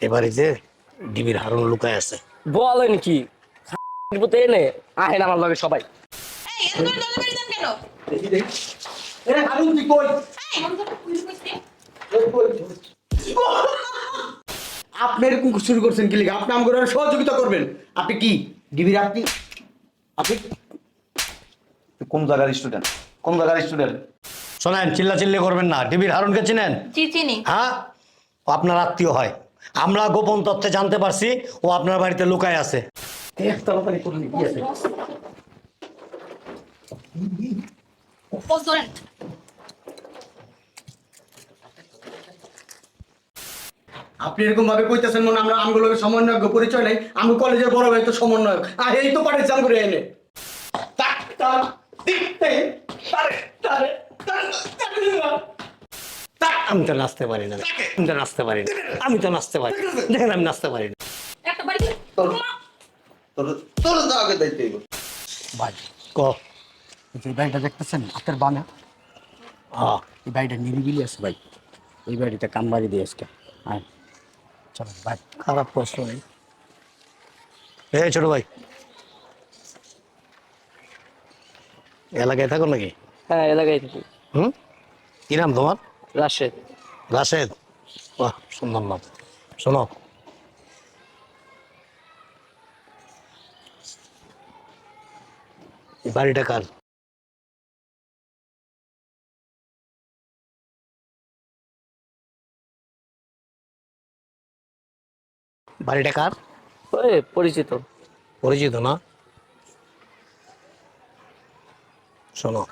এ বাড়িতে ডিবির হারুন লুকায় আছে। বলেন কি পুতে এনে আহেন আমার লগে সবাই। আপনি এরকম শুরু করছেন কি লিখে আপনি আমাকে সহযোগিতা করবেন। আপনি কি ডিবির আপনি? আপনি? কোন জায়গার স্টুডেন্ট কোন জায়গার স্টুডেন্ট শোনেন চিল্লা চিল্লি করবেন না। ডিবির হারুনকে চিনেন? চিনি। হ্যাঁ? আপনার আত্মীয় হয়। আমরা গোপন তথ্যে জানতে পারছি ও আপনার বাড়িতে লুকায় আছে। আপনি এরকম ভাবে কইতেছেন মনে আমরা আমগুলোকে সমন্বয়ক পরিচয় নাই আমি কলেজের বড় ভাই তো সমন্বয়ক আর এই তো পাঠিয়েছি আম করে এনে। তাক, তাক, তারে, তারে, তারে। আমি তো নাচতে পারি না। আমি তো নাচতে পারি না। আমি তো নাচতে পারি দেখেন। আমি নাচতে পারি না। ভাই ক? যে বাড়িটা দেখতেছেন? হাতের বানা। হ্যাঁ এই বাড়িটা নিরিবিলি আছে ভাই। এই বাড়িতে কাম বাড়ি দিয়ে আজকে। হ্যাঁ চলো ভাই। খারাপ প্রশ্ন নেই। এ ছোট ভাই। এলাকায় থাকো নাকি? হ্যাঁ এলাকায় থাকি। হুম? কি নাম তোমার? রাশেদ। রাশেদ? বাহ সুন্দর নাম। শোনো। বাড়িটা কার? বাড়িটা কার? ওই পরিচিত। পরিচিত না? শোনো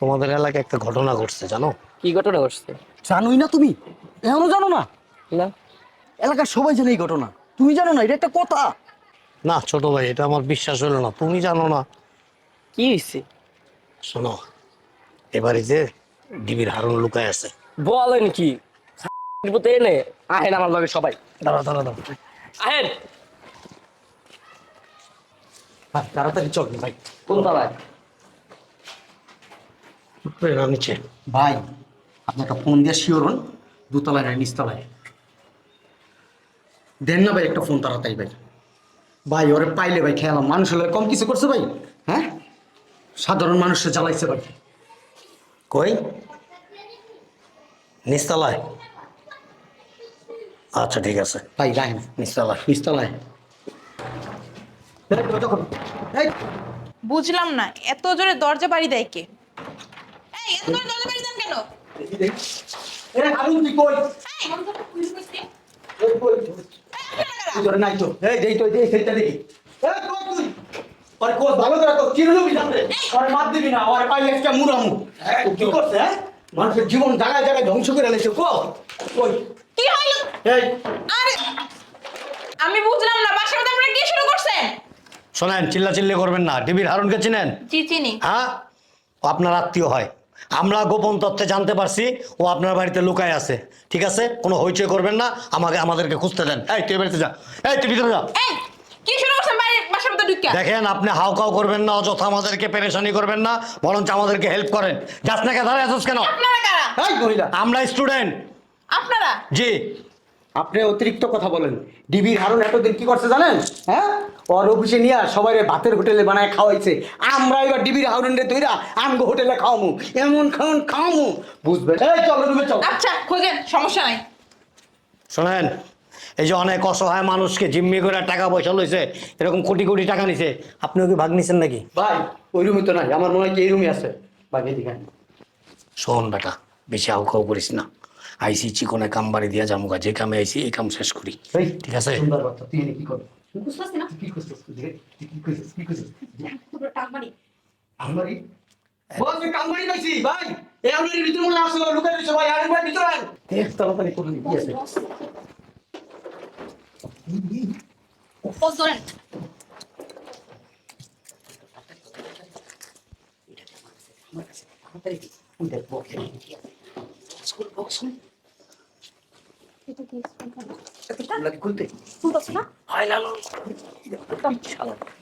তোমাদের এলাকায় একটা ঘটনা ঘটছে জানো? কি ঘটনা ঘটছে? জানোই না তুমি। এখনও জানো না? না। এলাকার সবাই জানে এই ঘটনা। তুমি জানো না? এটা একটা কথা। না ছোট ভাই এটা আমার বিশ্বাস হলো না। তুমি জানো না। কি হয়েছে শোনো এ বাড়িতে ডিবির হারুন লুকায় আছে। বলেন কি এনে আহেন আমার লগে সবাই। দাঁড়া দাঁড়া দাঁড়া আহেন! তাড়াতাড়ি চল ভাই। কোন তলায় না নিচে ভাই আপনি একটা ফোন দিয়ে শিওরন দুতলায় না, নিচতলায়। দেন না ভাই একটা ফোন তাড়াতাড়ি ভাই। ভাই, ওরে পাইলে ভাই খেয়ালাম মানুষ হলে কম কিছু করছে ভাই হ্যাঁ? সাধারণ মানুষের জ্বালাইছে ভাই। কই? নিচতলায়? আচ্ছা ঠিক আছে। ভাই রায় না নিচতলায়। বুঝলাম না, এত জোরে দরজা বাড়ি দেয় কে? এত করে দরজা বাড়ি দেন কেন? দেখি, দেখি। হারুন তুই কই? এই কই? কারা? তুই ধরে নাই তো। এই, এই তো, এই, সেইটা দেখি। এই, কই তুই? ওরে কোচ ভালো করে কোচ, চিনে নিবি সামনে। ওরে মার দিবি না, ওরে পাইলে একটা মুড়ামু। কি করছে, হ্যাঁ? মানুষের জীবন জায়গায় জায়গায় ধ্বংস করে এনেছে কো কই কি হইল এই আরে আমি বুঝলাম না বাসার মধ্যে আপনারা কি শুরু করছেন শোনেন চিল্লা চিল্লি করবেন না ডিবির হারুনকে চিনেন জি চিনি হ্যাঁ আপনার আত্মীয় হয় আমরা গোপন তথ্যে জানতে পারছি ও আপনার বাড়িতে লুকায় আছে। ঠিক আছে? কোনো হইচই করবেন না আমাকে আমাদেরকে খুঁজতে দেন। এই তুই বাড়িতে যা। এই তুই ভিতরে যা। এই কি শুরু করছেন বাড়ির বাসার মধ্যে ঢুকিয়া দেখেন আপনি হাউকাউ করবেন না অযথা আমাদেরকে পেরেশানি করবেন না বরঞ্চ আমাদেরকে হেল্প করেন। যাস না কে ধরে আসিস কেন? আপনারা কারা? এই মহিলা আমরা স্টুডেন্ট আপনারা? জি। আপনি অতিরিক্ত কথা বলেন। ডিবির হারুন এতদিন কি করছে জানেন? হ্যাঁ? ওর অফিসে নিয়ে সবাই ভাতের হোটেলে বানায় খাওয়াইছে। আমরা এবার ডিবির হারুন রে তৈরা আমগো হোটেলে খাওয়ামু। এমন খাওয়ান খাওয়ামু। বুঝবে? এই চলো রুমে চলো। আচ্ছা খোঁজেন সমস্যা নাই। শোনেন এই যে অনেক অসহায় মানুষকে জিম্মি করে টাকা পয়সা লইছে এরকম কোটি কোটি টাকা নিছে আপনিও কি ভাগ নিছেন নাকি? ভাই ওই রুমে তো নাই আমার মনে হয় কি এই রুমে আছে। বাকি দিকে শোন বেটা বেশি হাউকাউ করিস না। আইসি চিকনে কাম বাড়ি দিয়া জামুকা যে কামে আইসি এই কাম শেষ করি। ঠিক আছে? সুন্দর কথা তুই এনে কি করবি বুঝতে পারছি না। কি করছিস? তুই রে? তুই কি করছিস কি করছিস? পুরো টাকমারি আমবাড়ি বল তুই কামবাড়ি কইছি ভাই? এই আমবাড়ির ভিতরে মনে আসলো লুকাই দিছো ভাই আর ভাই ভিতরে আন দেখ তাড়াতাড়ি করে কি আছে পোজ ধরেন খুলতে? শুনতেছ না? হাই লালু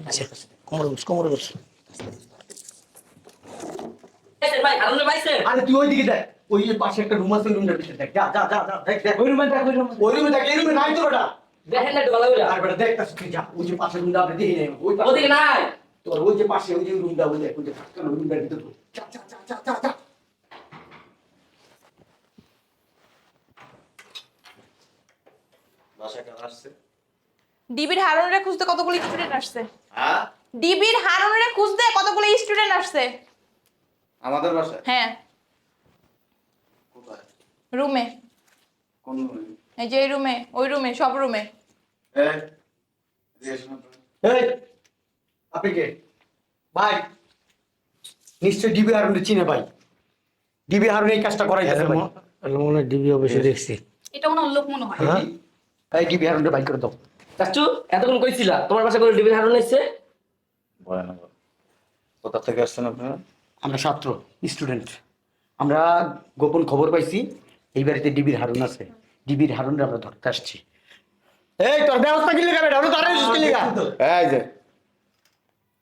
আচ্ছা কোমরে বস কোমরে বস। ভাই হারুনের ভাইছে আরে তুই ওই দেখ। ওই পাশে একটা রুম আছে ওই রুমটার দেখ। যা যা যা যা দেখ দেখ। ওই রুমে দেখ ওই রুমে ওই রুমে দেখ এই রুমে নাই তো ওটা দেখেন না একটু ভালো আর বেটা দেখ তা তুই যা। ওই যে পাশে রুমটা আপনি দেখি নাই। ওই ওদিকে নাই। তোর ওই যে পাশে ওই যে রুমটা ওই দেখ ওই যে থাকতো রুমটার ভিতরে যা যা যা যা যা। আসছে। ডিবির হারুনরে খুঁজতে কতগুলো স্টুডেন্ট আসছে? হ্যাঁ? ডিবির হারুনরে খুঁজতে কতগুলো স্টুডেন্ট আসছে? আমাদের বাসায়? হ্যাঁ। কোথায়? রুমে। কোন রুমে? এই যে রুমে ওই রুমে সব রুমে। এই আপনি কে? ভাই নিশ্চয় ডিবি হারুন চিনে ভাই। ডিবি হারুন এই কাজটা করাই গেছে মনে হয় ডিবি অফিসে দেখছি। এটা মনে হয় লোক মনে হয়। হ্যাঁ? এই ডিবি হারুনটা বাইক করে দাও। চাচু এতক্ষণ কইছিলা তোমার বাসা করে ডিবির হারুন এসছে? ভয়ানক। কোথা থেকে আসছেন আপনারা? আমরা ছাত্র স্টুডেন্ট। আমরা গোপন খবর পাইছি এই বাড়িতে ডিবির হারুন আছে। ডিবির হারুনরে আমরা ধরতে আসছি। এই তোর ব্যবস্থা কি লিখা বেটা? তোর কি লিখা। এই যে।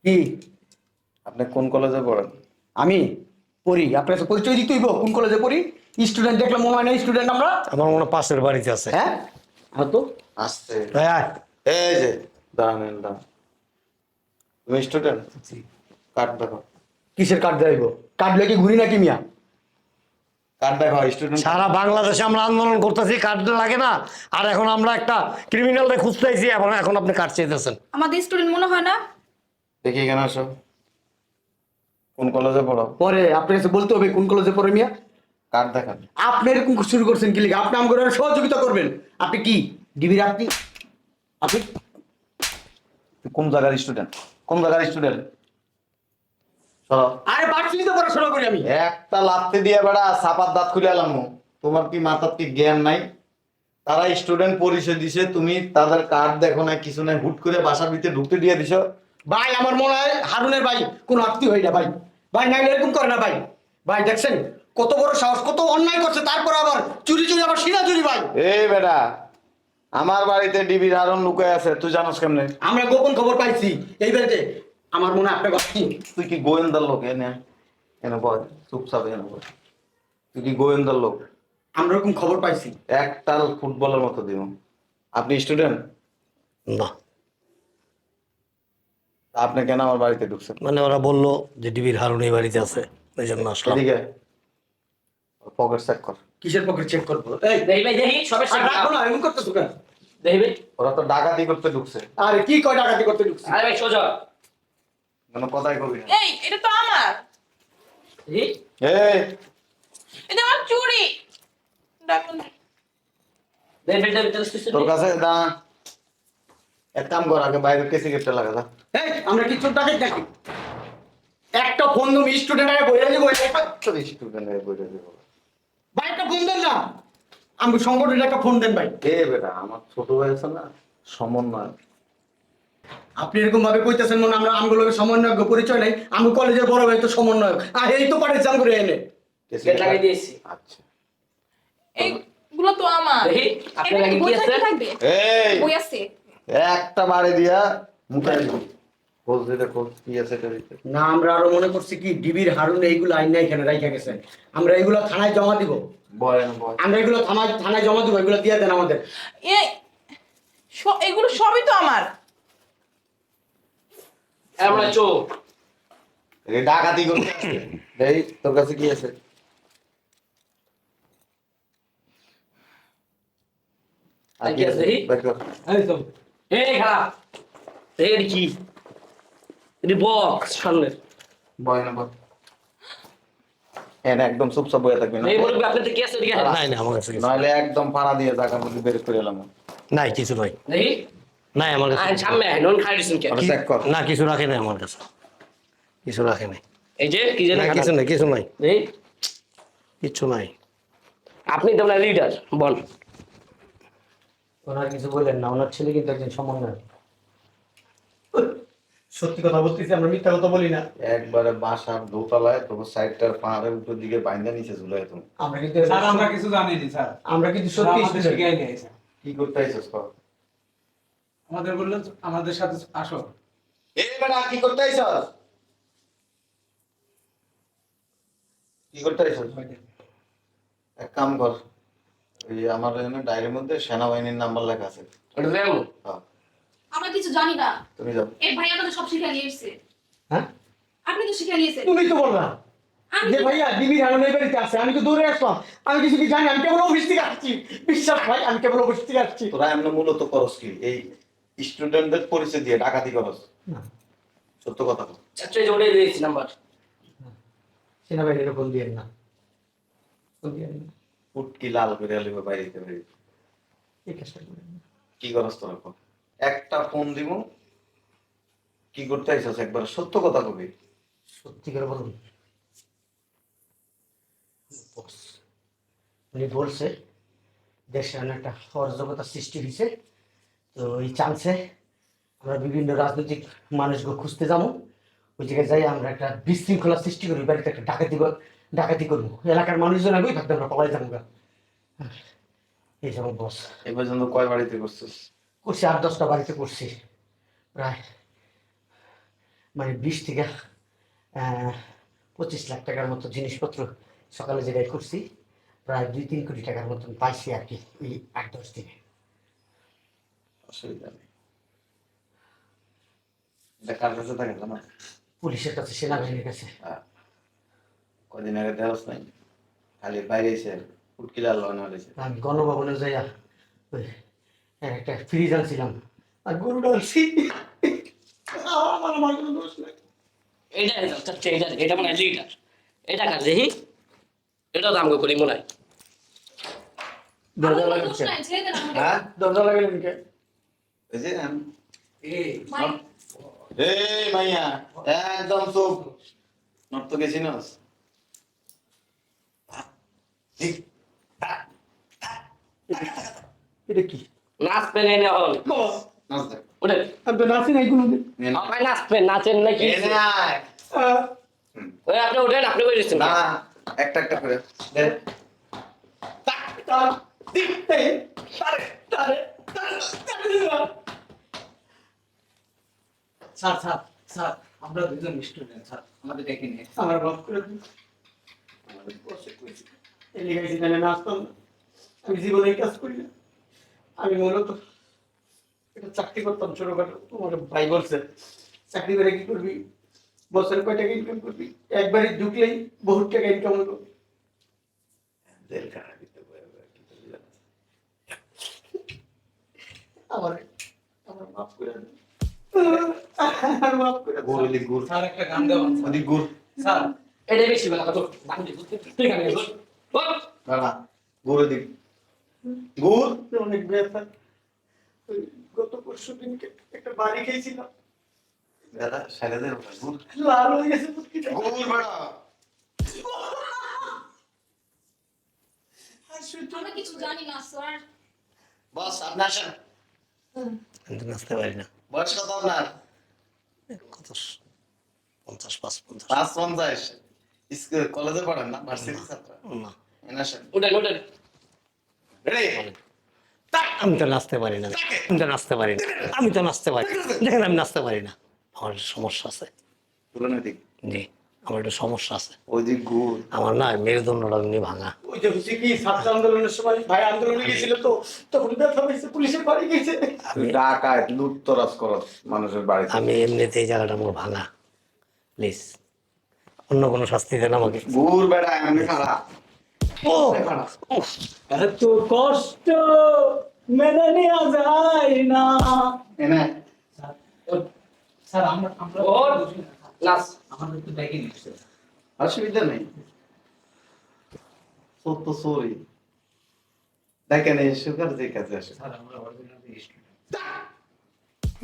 কি? আপনি কোন কলেজে পড়েন? আমি পড়ি। আপনার পরিচয় দিতেই কোন কলেজে পড়ি? স্টুডেন্ট দেখলাম মনে হয় না স্টুডেন্ট আমরা। আমার মনে পাশের বাড়িতে আছে। হ্যাঁ? আর তো আসছে এই যে দাঁড়ান দাঁড়ান। তুমি স্টুডেন্ট কার্ড দেখো। কিসের কার্ড দেব কার্ড লেগে ঘুরি নাকি মিয়া? কার্ড দেখো স্টুডেন্ট সারা বাংলাদেশে আমরা আন্দোলন করতেছি কার্ড লাগে না। আর এখন আমরা একটা ক্রিমিনালকে খুঁজতেছি এবং এখন আপনি কার্ড চেয়েছেন আমাদের স্টুডেন্ট মনে হয় না? দেখি এখানে আসো। কোন কলেজে পড়ো? পরে আপনার কাছে বলতে হবে কোন কলেজে পড়ে মিয়া? কার্ড দেখান আপনি এরকম শুরু করছেন কি লিখে? আপনি আমাকে সহযোগিতা করবেন। আপনি কি? ডিবির আপনি? আপনি? কোন জায়গার স্টুডেন্ট কোন জায়গার স্টুডেন্ট আরে বার্ষিক পড়াশোনা করি আমি। একটা লাত্তি দিয়ে বেড়া সাপার দাঁত খুলে এলাম তোমার কি মাথার কি জ্ঞান নাই? তারা স্টুডেন্ট পরিচয় দিছে তুমি তাদের কার্ড দেখো না কিছু নাই হুট করে বাসার ভিতরে ঢুকতে দিয়ে দিছো। ভাই আমার মনে হয় হারুনের ভাই কোন আত্মীয় হই না ভাই। ভাই নাইলে এরকম করে না ভাই। ভাই দেখছেন? কত বড় সাহস কত অন্যায় করছে তারপর আবার চুরি চুরি আবার সিনা চুরি ভাই। এই বেটা আমার বাড়িতে ডিবির আরন লুকায় আছে তুই জানোস কেমনে? আমরা গোপন খবর পাইছি এই বাড়িতে আমার মনে আপনার কথা তুই কি গোয়েন্দার লোক? এনে এনে বল চুপচাপ এনে বল। তুই কি গোয়েন্দার লোক? আমরা এরকম খবর পাইছি। একটাল ফুটবলের মতো দিব। আপনি স্টুডেন্ট? না। আপনি কেন আমার বাড়িতে ঢুকছেন? মানে ওরা বলল যে ডিবির হারুন এই বাড়িতে আছে এই জন্য আসলাম। এদিকে। পকেট চেক কর। কিসের পকেট চেক করব? এই দেখি ভাই দেখি সবের আর রাখো না এমন করতেছো কেন? দেখি ভাই। ওরা তো ডাকাতি করতে ঢুকছে। আরে কি কয় ডাকাতি করতে ঢুকছে? আরে ভাই সোজা। কোনো কথাই কবি না। এই এটা তো আমার। দেখি এই। এটা আমার চুড়ি। ডাকুন দেখি ভাই দেখি তোর কাছে দাঁড়া এক কাম কর আগে বাইরে কেসি কেটে লাগা দা। এই আমরা কি চোর ডাকাত নাকি? একটা ফোন তুমি স্টুডেন্ট আগে বইরা দিব স্টুডেন্ট হয়ে বসে দিব। ভাই একটা ফোন দেন না। আমি সংগঠনের একটা ফোন দেন ভাই। এ বেটা? আমার ছোট ভাই আছে না সমন্বয়। আপনি এরকম ভাবে কইতেছেন মনে আমরা আমগুলোকে সমন্বয়ক পরিচয় নাই। আমি কলেজের বড় ভাই তো সমন্বয়ক। আর এই তো করে এনে। লাগাই দিয়েছি। আচ্ছা। এইগুলো তো আমার। দেখি আপনার আগে কি আছে এই! বই আছে। একটা বাড়ি দিয়া মুখে দিবি খোঁজ দিতে খোঁজ কি আছে এটার ভিতরে? না আমরা আরও মনে করছি কি ডিবির হারুন এইগুলো আইন না এখানে রাইখা গেছে। আমরা এইগুলো থানায় জমা দিব। বয়েন বয় আমরা এগুলো থানায় থানায় জমা দিব এগুলো দিয়ে দেন আমাদের। এ এগুলো সবই তো আমার। আমরা চোখ এই ডাকাতি করতে এই তোর কাছে কি আছে? আর কি আছে? বের কর। এই খারাপ এটি কি? এটি বক্স সামনে বয়েন বয়। এনে একদম চুপচাপ বয়ে থাকবি না। এই বলবি আপনার কি আছে এদিকে নাই না আমার কাছে কিছু একদম পাড়া দিয়ে জায়গার মধ্যে বের করে এলাম। নাই কিছু নাই। দেখি। নাই আমার কাছে সামনে আইন নন খাই দিছেন কে? চেক কর। না কিছু রাখে নাই আমার কাছে। কিছু রাখে নাই। এই যে কি জানেন কিছু নাই কিছু নাই। দেখি। কিচ্ছু নাই। আপনি তো না লিডার বল। ওনার কিছু বললেন না ওনার ছেলে কিন্তু একজন সমন্বয় সত্যি কথা বলতেছি আমরা মিথ্যা কথা বলি না। একবারে বাসার দোতলায় তোর সাইডটার পাহাড়ের উপর দিকে বাইন্দা নিচে ঝুলাই তুমি। আমরা কিন্তু স্যার আমরা কিছু জানিনি স্যার। আমরা কিন্তু সত্যি student। শিখাই নেই স্যার। কি করতে আইসস কর? আমাদের বলল আমাদের সাথে আসো। এই বেটা কি করতে আইসস? কি করতে আইসস? এক কাম কর ওই আমার এখানে ডায়েরির মধ্যে সেনাবাহিনীর নাম্বার লেখা আছে। ওটা যাব হ্যাঁ, আমরা কিছু জানি না। তুমি যাও। এই ভাই আমাদের সব শিখে নিয়ে এসছে হ্যাঁ? আপনি তো শিখে নিয়েছেন। তুমি তো বলবা যে ভাইয়া বাড়িতে আছে আমি তো দৌড়ে আসলাম। আমি কিছু কি জানি? আমি কেবল অফিস থেকে আসছি। বিশ্বাস ভাই আমি কেবল অফিস থেকে আসছি। তোরা এমন মূলত করস কি? এই স্টুডেন্টদের পরিচয় দিয়ে ডাকাতি করস। সত্য কথা যে ওটাই দিয়েছি নাম্বার। সেনাবাহিনীর ফোন দিয়ে না। ফোন দিয়ে না। ফুটকি লাল করে আলিবে বাইরে কি করস তোরা? একটা ফোন দিব। কি করতে আইসস একবার? সত্য কথা কবি। সত্যি করে বলুন। উনি বলছে দেশে একটা অরাজকতা সৃষ্টি হয়েছে তো এই চান্সে আমরা বিভিন্ন রাজনৈতিক মানুষকে খুঁজতে যাব। ওই জায়গায় যাই আমরা একটা বিশৃঙ্খলা সৃষ্টি করি বাড়িতে একটা ডাকাতি ডাকাতি করব। এলাকার মানুষজন আগে থাকতে আমরা পলাই যাব এই যেমন বস। এই পর্যন্ত কয় বাড়িতে করছিস? করছি আট দশটা বাড়িতে করছি। প্রায় মানে বিশ থেকে পঁচিশ লাখ টাকার মতো জিনিসপত্র সকালে যেটাই করছি। প্রায় দুই তিন কোটি টাকার মতন পাইছি আর কি এই আট দশ দিনে। অসুবিধা নেই। এটা কার কাছে থাকে জানো পুলিশের কাছে সেনাবাহিনীর কাছে। কদিন আগে দেওয়াস নাই খালি বাইরে এসে ফুটকি লাল হয়েছে। আমি গণভবনে যাইয়া একটা ফ্রিজ আনছিলাম। আর গরু ডালছি। আমার আমার কোনো দোষ নাই। এইটা আচ্ছা এটা এটা মনে হয় লিটার। এটা কাজ দেখি? এটাও দাম করি মনে হয়। দরজা লাগাচ্ছে। হ্যাঁ দরজা লাগালেন কে? ওই যে এই মাইয়া একদম চুপ। নর্ত গেছিনস এটা কি? নাচবেন এনে হল ওটা নাচি নাই। নাচেন নাকি। ওই আপনি দিচ্ছেন না একটা একটা করে। স্যার স্যার স্যার আমরা দুজন স্টুডেন্ট স্যার আমাদের ডেকে নিয়ে আমার বাপ করে দিন। আমার বসে কইছি। এই লিগাইছি তাহলে নাচতাম না। আমি জীবনে এই কাজ করি না আমি মূলত একটা চাকরি করতাম ছোটখাটো তোমার ভাই বলছে চাকরি করে কি করবি? বছরে কয় টাকা ইনকাম করবি? একবারই ঢুকলেই বহুত টাকা ইনকাম হলো? আমার আমার মাফ করে দিন। মাফ করে গুড় স্যার একটা গান গাওয়ান স্যার। ওদিক গুড়। স্যার এটা বেশি দিই তুই গান দাঁড়া ওদিক গুড় অনেক ব্যথা। গত পরশু দিনকে একটা বাড়ি খেয়েছিলাম। দাদা সাইলেদের গুড় লাল হয়ে গেছে গুড় বেড়া! আর কিছু জানি না স্যার। বস আপনি আসেন। নাচতে পারি না। বয়স কত আপনার? কত পঞ্চাশ পাঁচ পঞ্চাশ। পাঁচ পঞ্চাশ। স্কুল কলেজে পড়েন না? ভার্সিটি ছাত্র? না। উঠেন রেডি আমি তো নাচতে পারি না। আমি তো নাচতে পারি না। আমি তো নাচতে পারি। দেখেন। আমি নাচতে পারি না। আমার একটা সমস্যা আছে। জি আমার একটা সমস্যা আছে। ওই দিক গুড় আমার না মেরুদণ্ডটা এমনি ভাঙা। ওই যে হচ্ছে কি ছাত্র আন্দোলনের সময় ভাই আন্দোলনে গেছিল তো তখন ব্যথা হয়েছে পুলিশের বাড়ি গেছে। তুই লুটতরাজ করস মানুষের বাড়িতে। আমি এমনিতে জায়গাটা আমার ভাঙা। প্লিজ অন্য কোনো শাস্তি দেন আমাকে। গুড় বেড়া এমনি খারাপ। ও এত কষ্ট মেনে নেওয়া যায় না। স্যার আমরা আমরা বুঝি আমাদের তো অসুবিধা নেই। সত্য সরি দেখেন এই সুগার যে কাছে আসে। স্যার আমরা অরিজিনাল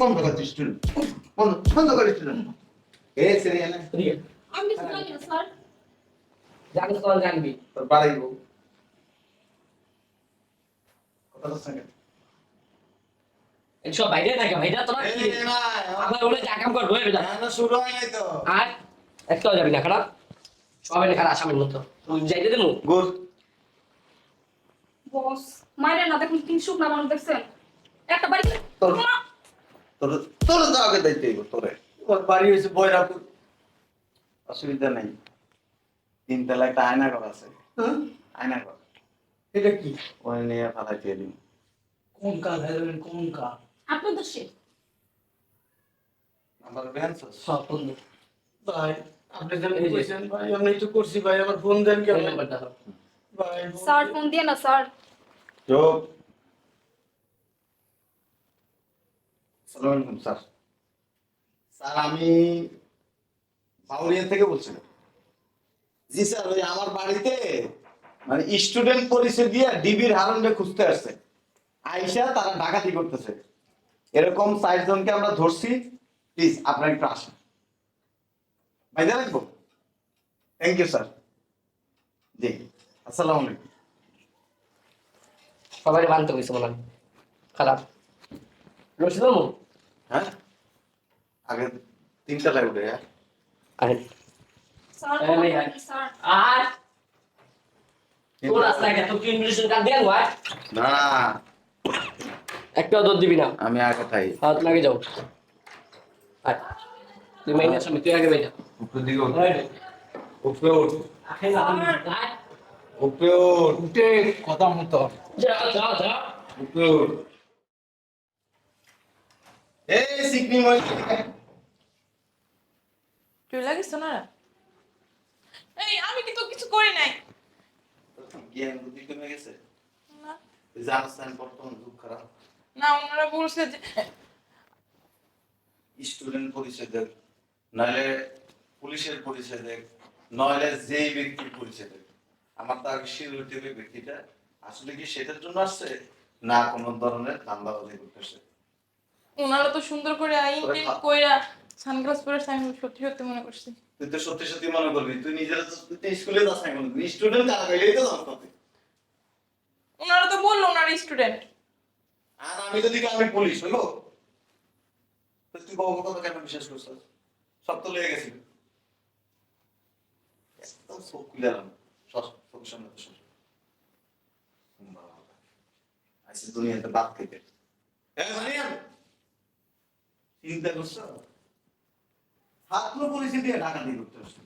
বন্ধ কর স্টুডেন্ট বন্ধ বন্ধ কর স্টুডেন্ট এ সিরিয়ালে আমি কিছু জানি না স্যার। জানিস তো জানবি। তোর বাড়ি গো কথা বলছ না সব বাইরে থাকে ভাইরা তোরা এই কি? বলে যা কাম করব শুরু হয় নাই তো। আর একটাও যাবি না খারাপ? সবাই না খারাপ আসামের মতো। তুই যাইতে দেবো? গুড় বস মায়ের না দেখুন তিন শুকনা মানুষ দেখছেন? একটা বাড়ি তোর তোর তোর দাইতে তোরে। বাড়ি হয়েছে বয়রাপুর অসুবিধা নেই। তিনতলা একটা আয়না ঘর আছে। হ্যাঁ? আয়না ঘর এটা কি? ওই নিয়ে ফালাই দিয়ে দিন কোন কাল হেলেন কোন আপনার তো সে আমার বেঞ্চ সব বন্ধু ভাই আপনি যেন কইছেন ভাই আমি তো করছি ভাই আমার ফোন দেন কেন ভাই স্যার ফোন দিয়ে না স্যার। চোখ সালাম আলাইকুম স্যার। স্যার আমি বাউরিয়া থেকে বলছিলাম। জি স্যার ওই আমার বাড়িতে মানে স্টুডেন্ট পরিচয় দিয়ে ডিবির হারনকে খুঁজতে আসছে। আইসা তারা ডাকাতি করতেছে। এরকম চারজনকে আমরা ধরছি। প্লিজ আপনারা একটু আসেন। ভাইজা রাখব থ্যাংক ইউ স্যার জি আসসালামু আলাইকুম। সবাই বানতে হয়েছে বললাম খারাপ। মামু হ্যাঁ? আগে তিনটা উঠে হ্যাঁ? আর? তোর রাস্তায় গেছে তুই ইংলিশের কাজ দেন ভাই। না। একটা দর দিবি না? আমি আগে তাই হাত লাগে যাও। আয়। তুই মাইনের সামনে তুই আগে বেজা উপরের দিকে উপরে উঠ। আয় আয়। উপরে উঠ। উঠে কথা মতো। যা যা যা। উপরে উঠ। এই সিকনি মই তুই লাগিস না? এই আমি কিন্তু কিছু করি নাই? জ্ঞান বুদ্ধি কমে গেছে। না। বর্তমান খারাপ। না ওনারা বলছে যে স্টুডেন্ট পরিচয় দেখ নইলে পুলিশের পরিচয় দেখ নইলে যেই ব্যক্তির পরিচয় দেখ আমার তো আগে শির ব্যক্তিটা আসলে কি সেটার জন্য আসছে? না কোনো ধরনের ধান্দাবাজি করতেছে। ওনারা তো সুন্দর করে ইন্টেন কইরা সানগ্লাস পরে আমি সত্যি সত্যি মনে করছি। তুই তো সত্যি সত্যি মনে করবি তুই নিজের স্কুলে যাস না কোনো স্টুডেন্ট কারা কইলেই তো জানতো তুই। ওনারা তো বলল ওনারা স্টুডেন্ট আর আমি যদি আমি পুলিশ হইল? তো তুই বাবু কথা কেন বিশ্বাস করছিস? সব তো লেগে গেছিল একদম চোখ খুলে এলাম সব চোখের সামনে তো সব। বাবা, আইসি দুনিয়াতে বাদ খেতে হ্যাঁ চিন্তা করছ? ছাত্র পরিস্থিতি দিয়ে ঢাকা দিয়ে করতে হচ্ছে